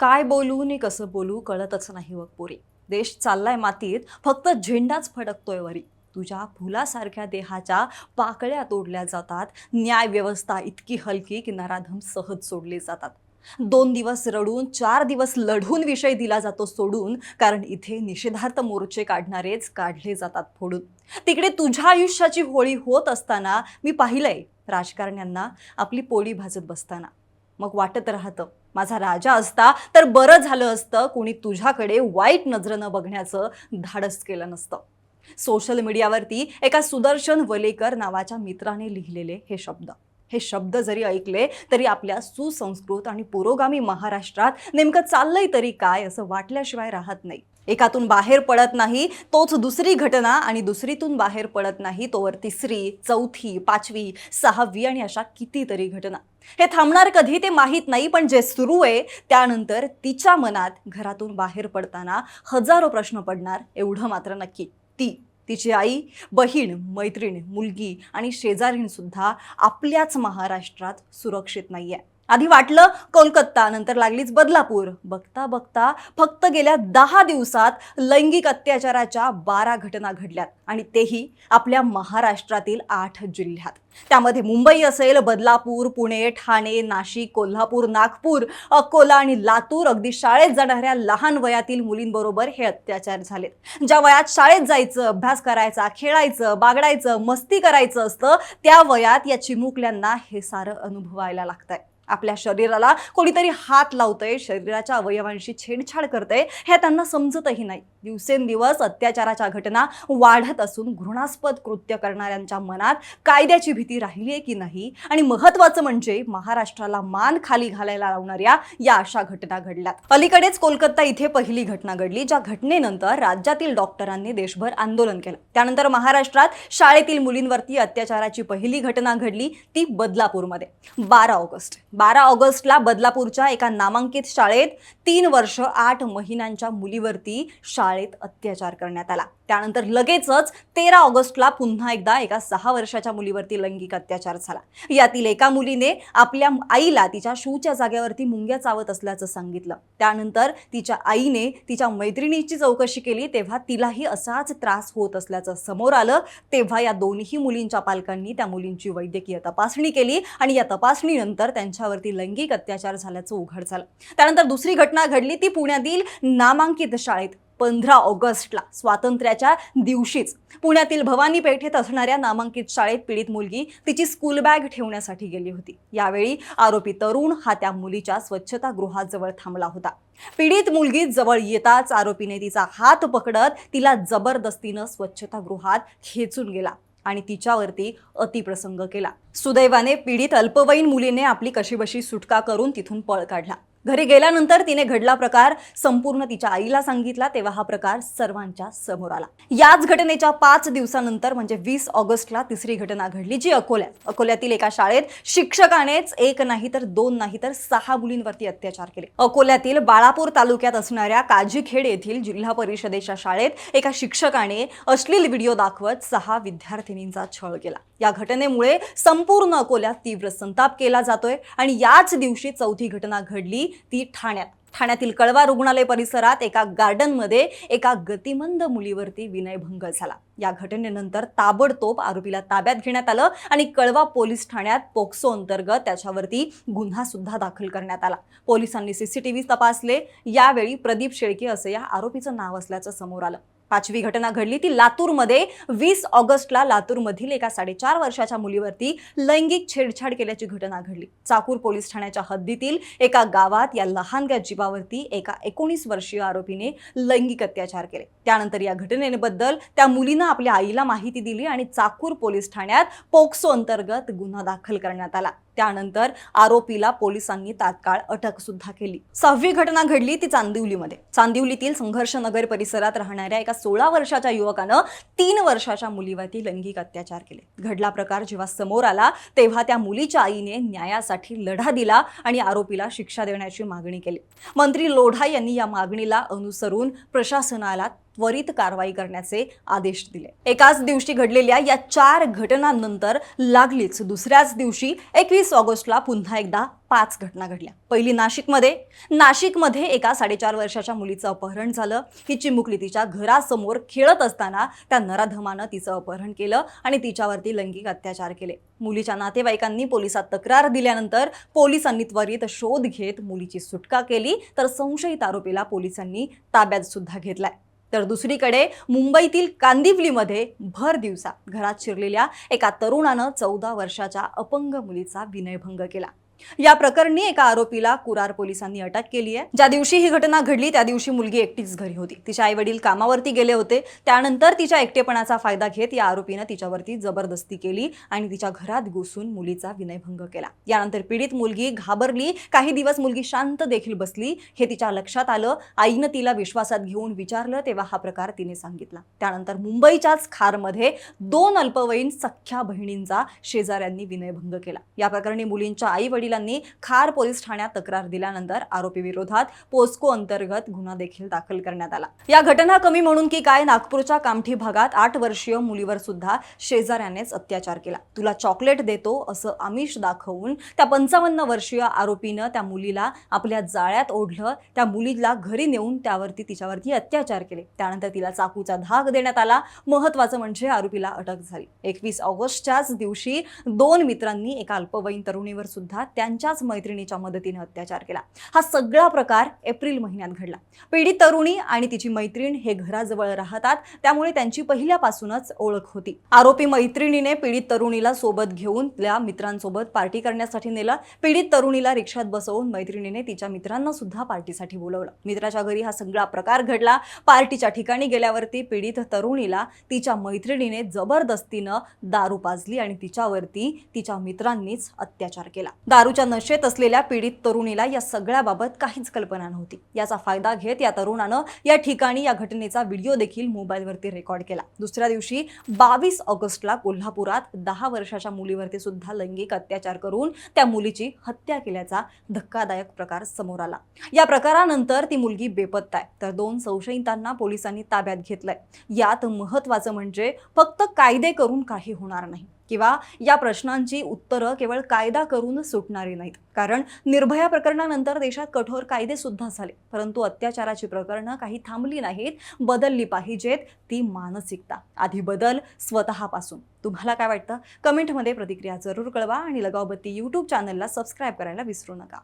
काय बोलू नि कसं बोलू कळतच नाही व पोरी. देश चाललाय मातीत फक्त झेंडाच फडकतोय वरी. तुझ्या फुलासारख्या देहाच्या पाकळ्या तोडल्या जातात. न्याय व्यवस्था इतकी हलकी की नराधम सहज सोडले जातात. दोन दिवस रडून चार दिवस लढून विषय दिला जातो सोडून कारण इथे निषेधार्थ मोर्चे काढणारेच काढले जातात फोडून. तिकडे तुझ्या आयुष्याची होळी होत असताना मी पाहिलंय राजकारण्यांना आपली पोळी भाजत बसताना. मग वाटत राहतं माझा राजा असता तर बरं झालं असतं कोणी तुझ्याकडे वाईट नजरेनं बघण्याचं धाडस केलं नसतं. सोशल मीडियावरती एका सुदर्शन वलेकर नावाच्या मित्राने लिहिलेले हे शब्द. हे शब्द जरी ऐकले तरी आपल्या सुसंस्कृत आणि पुरोगामी महाराष्ट्रात नेमकं चाललंय तरी काय असं वाटल्याशिवाय राहत नाही. एकातून बाहेर पडत नाही तोच दुसरी घटना आणि दुसरीतून बाहेर पडत नाही तोवर तिसरी चौथी पाचवी सहावी आणि अशा कितीतरी घटना. हे थांबणार कधी ते माहीत नाही पण जे सुरू आहे त्यानंतर तिच्या मनात घरातून बाहेर पडताना हजारो प्रश्न पडणार एवढं मात्र नक्की. ती तिची आई बहीण मैत्रीण मुलगी आणि शेजारीण सुद्धा आपल्याच महाराष्ट्रात सुरक्षित नाही आहे आधी वाटलं कोलकाता नंतर लागलीच बदलापूर. बघता बघता फक्त गेल्या दहा दिवसात लैंगिक अत्याचाराच्या बारा घटना घडल्यात आणि तेही आपल्या महाराष्ट्रातील आठ जिल्ह्यात. त्यामध्ये मुंबई असेल बदलापूर पुणे ठाणे नाशिक कोल्हापूर नागपूर अकोला आणि लातूर अगदी शाळेत जाणाऱ्या लहान वयातील मुलींबरोबर हे अत्याचार झालेत. ज्या वयात शाळेत जायचं अभ्यास करायचा खेळायचं बागडायचं मस्ती करायचं असतं त्या वयात या चिमुकल्यांना हे सारं अनुभवायला लागतंय. आपल्या शरीराला कोणीतरी हात लावतंय शरीराच्या अवयवांशी छेडछाड करतंय हे त्यांना समजतही नाही. दिवसेंदिवस अत्याचाराच्या घटना वाढत असून घृणास्पद कृत्य करणाऱ्यांच्या मनात कायद्याची भीती राहिली आहे की नाही? आणि महत्वाचं म्हणजे महाराष्ट्राला मान खाली घालायला लावणाऱ्या या अशा घटना घडल्यात. अलीकडेच कोलकाता इथे पहिली घटना घडली ज्या घटनेनंतर राज्यातील डॉक्टरांनी देशभर आंदोलन केलं. त्यानंतर महाराष्ट्रात शाळेतील मुलींवरती अत्याचाराची पहिली घटना घडली ती बदलापूरमध्ये. बारा ऑगस्ट. बारा ऑगस्टला बदलापूरच्या एका नामांकित शाळेत तीन वर्ष आठ महिन्यांच्या मुलीवरती शाळेत अत्याचार करण्यात आला. त्यानंतर लगेचच तेरा ऑगस्टला पुन्हा एकदा एका सहा वर्षाच्या मुलीवरती लैंगिक अत्याचार झाला. यातील एका मुलीने आपल्या आईला तिच्या शूच्या जागेवरती मुंग्या चावत असल्याचं सांगितलं. त्यानंतर तिच्या आईने तिच्या मैत्रिणीची चौकशी केली तेव्हा तिलाही असाच त्रास होत असल्याचं समोर आलं. तेव्हा या दोन्ही मुलींच्या पालकांनी त्या मुलींची वैद्यकीय तपासणी केली आणि या तपासणीनंतर त्यांच्यावरती लैंगिक अत्याचार झाल्याचं उघड झालं. त्यानंतर दुसरी घटना घडली ती पुण्यातील नामांकित शाळेत. पंधरा ऑगस्टला स्वातंत्र्याच्या दिवशीच. पुण्यातील भवानी पेठेत असणाऱ्या नामांकित शाळेत पीडित मुलगी तिची स्कूल बॅग ठेवण्यासाठी गेली होती. यावेळी आरोपी तरुण हा त्या मुलीच्या स्वच्छतागृहाजवळ थांबला होता. पीडित मुलगी जवळ येताच आरोपीने तिचा हात पकडत तिला जबरदस्तीनं स्वच्छतागृहात खेचून गेला आणि तिच्यावरती अतिप्रसंग केला. सुदैवाने पीडित अल्पवयीन मुलीने आपली कशीबशी सुटका करून तिथून पळ काढला. घरी गेल्यानंतर तिने घडला प्रकार संपूर्ण तिच्या आईला सांगितला तेव्हा हा प्रकार सर्वांच्या समोर आला. याच घटनेच्या पाच दिवसानंतर म्हणजे वीस ऑगस्टला तिसरी घटना घडली जी अकोल्यात. अकोल्यातील एका शाळेत शिक्षकानेच एक नाही तर दोन नाही तर सहा मुलींवरती अत्याचार केले. अकोल्यातील बाळापूर तालुक्यात असणाऱ्या काजीखेड येथील जिल्हा परिषदेच्या शाळेत एका शिक्षकाने अश्लील व्हिडिओ दाखवत सहा विद्यार्थिनींचा छळ केला. या घटनेमुळे संपूर्ण अकोल्यात तीव्र संताप केला जातोय आणि याच दिवशी चौथी घटना घडली ती ठाण्यात. ठाण्यातील कळवा रुग्णालय परिसरात एका गार्डनमध्ये एका गतिमंद मुलीवरती विनयभंग झाला. या घटनेनंतर ताबडतोब आरोपीला ताब्यात घेण्यात आलं आणि कळवा पोलीस ठाण्यात पोक्सो अंतर्गत त्याच्यावरती गुन्हा सुद्धा दाखल करण्यात आला. पोलिसांनी सीसीटीव्ही तपासले. यावेळी प्रदीप शेळके असं या आरोपीचं नाव असल्याचं समोर आलं. पाचवी घटना घडली ती लातूरमध्ये. वीस ऑगस्टला लातूरमधील एका साडेचार वर्षाच्या मुलीवरती लैंगिक छेडछाड केल्याची घटना घडली. चाकूर पोलीस ठाण्याच्या हद्दीतील एका गावात या लहानग्या जीवावरती एका एकोणीस वर्षीय आरोपीने लैंगिक अत्याचार केले. त्यानंतर या घटनेबद्दल त्या मुलीनं आपल्या आईला माहिती दिली आणि चाकूर पोलीस ठाण्यात पोक्सो अंतर्गत गुन्हा दाखल करण्यात आला. त्यानंतर आरोपीला पोलिसांनी तात्काळ अटक सुद्धा केली. सहावी घटना घडली ती चांदिवलीमध्ये. चांदिवलीतील संघर्ष नगर परिसरात राहणाऱ्या एका सोळा वर्षाच्या युवकानं तीन वर्षाच्या मुलीवरती लैंगिक अत्याचार केले. घडला प्रकार जेव्हा समोर आला तेव्हा त्या मुलीच्या आईने न्यायासाठी लढा दिला आणि आरोपीला शिक्षा देण्याची मागणी केली. मंत्री लोढा यांनी या मागणीला अनुसरून प्रशासनाला त्वरित कारवाई करण्याचे आदेश दिले. एकाच दिवशी घडलेल्या या चार घटनांनंतर लागलीच दुसऱ्याच दिवशी एकवीस ऑगस्टला पुन्हा एकदा पाच घटना घडल्या. पहिली नाशिकमध्ये. नाशिकमध्ये एका साडेचार वर्षाच्या मुलीचं अपहरण झालं. ही चिमुकली तिच्या घरासमोर खेळत असताना त्या नराधमानं तिचं अपहरण केलं आणि तिच्यावरती लैंगिक अत्याचार केले. मुलीच्या नातेवाईकांनी पोलिसात तक्रार दिल्यानंतर पोलिसांनी त्वरित शोध घेत मुलीची सुटका केली तर संशयित आरोपीला पोलिसांनी ताब्यात सुद्धा घेतलाय. तर दुसरीकडे मुंबईतील कांदिवलीमध्ये भर दिवसा घरात शिरलेल्या एका तरुणानं चौदा वर्षाच्या अपंग मुलीचा विनयभंग केला. या प्रकरणी एका आरोपीला कुरार पोलिसांनी अटक केली आहे. ज्या दिवशी ही घटना घडली त्या दिवशी मुलगी एकटीच घरी होती. तिचे आई वडील कामावरती गेले होते. त्यानंतर तिच्या एकटेपणाचा फायदा घेत या आरोपीनं तिच्यावरती जबरदस्ती केली आणि तिच्या घरात घुसून मुलीचा विनयभंग केला. यानंतर पीडित मुलगी घाबरली. काही दिवस मुलगी शांत देखील बसली. हे तिच्या लक्षात आलं. आईनं तिला विश्वासात घेऊन विचारलं तेव्हा हा प्रकार तिने सांगितला. त्यानंतर मुंबईच्याच खारमध्ये दोन अल्पवयीन सख्ख्या बहिणींचा शेजाऱ्यांनी विनयभंग केला. या प्रकरणी मुलींच्या आई वडील वडिलांनी खार पोलीस ठाण्यात तक्रार दिल्यानंतर आरोपी विरोधात पोस्को अंतर्गत गुन्हा देखील दाखल करण्यात आला. या घटना कमी म्हणून की काय नागपूरच्या कामठी भागात आठ वर्षीय मुलीवर सुद्धा शेजाऱ्यानेच अत्याचार केला. तुला चॉकलेट देतो असं आमिष दाखवून त्या पंचावन्न वर्षीय आरोपीनं त्या मुलीला आपल्या जाळ्यात ओढलं त्या मुलीला घरी नेऊन त्यावरती तिच्यावरती अत्याचार केले. त्यानंतर तिला चाकूचा धाक देण्यात आला. महत्वाचं म्हणजे आरोपीला अटक झाली. एकवीस ऑगस्टच्याच दिवशी दोन मित्रांनी एका अल्पवयीन तरुणीवर सुद्धा त्यांच्याच मैत्रिणीच्या मदतीने अत्याचार केला. हा सगळा प्रकार एप्रिल महिन्यात घडला. पीडित तरुणी आणि तिची मैत्रीण हे घराजवळ राहतात. त्यामुळे त्यांची पहिल्यापासूनच ओळख होती. आरोपी मैत्रिणीने पीडित तरुणीला सोबत घेऊन त्या मित्रांसोबत पार्टी करण्यासाठी नेलं. पीडित तरुणीला रिक्षात बसवून मैत्रिणीने तिच्या मित्रांना सुद्धा पार्टीसाठी बोलवलं. मित्राच्या घरी हा सगळा प्रकार घडला. पार्टीच्या ठिकाणी गेल्यावरती पीडित तरुणीला तिच्या मैत्रिणीने जबरदस्तीनं दारू पाजली आणि तिच्यावरती तिच्या मित्रांनीच अत्याचार केला. दारू दारूच्या नशेत असलेल्या पीडित तरुणीला या सगळ्याबाबत काहीच कल्पना नव्हती. याचा फायदा घेत या तरुणानं या ठिकाणी या घटनेचा व्हिडिओ देखील मोबाईलवरती रेकॉर्ड केला. दुसऱ्या दिवशी बावीस ऑगस्टला कोल्हापुरात दहा वर्षाच्या मुलीवरती सुद्धा लैंगिक अत्याचार करून त्या मुलीची हत्या केल्याचा धक्कादायक प्रकार समोर आला. या प्रकारानंतर ती मुलगी बेपत्ता आहे. तर दोन संशयितांना पोलिसांनी ताब्यात घेतलंय. यात महत्वाचं म्हणजे फक्त कायदे करून काही होणार नाही. किंवा या प्रश्नांची उत्तरं केवळ कायदा करून सुटणारी नाहीत. कारण निर्भया प्रकरणानंतर देशात कठोर कायदे सुद्धा झाले. परंतु अत्याचाराची प्रकरणं काही थांबली नाहीत बदलली पाहिजेत ती मानसिकता. आधी बदल स्वतःपासून. तुम्हाला काय वाटतं? कमेंटमध्ये प्रतिक्रिया जरूर कळवा आणि लगावबत्ती यूट्यूब चॅनलला सबस्क्राईब करायला विसरू नका.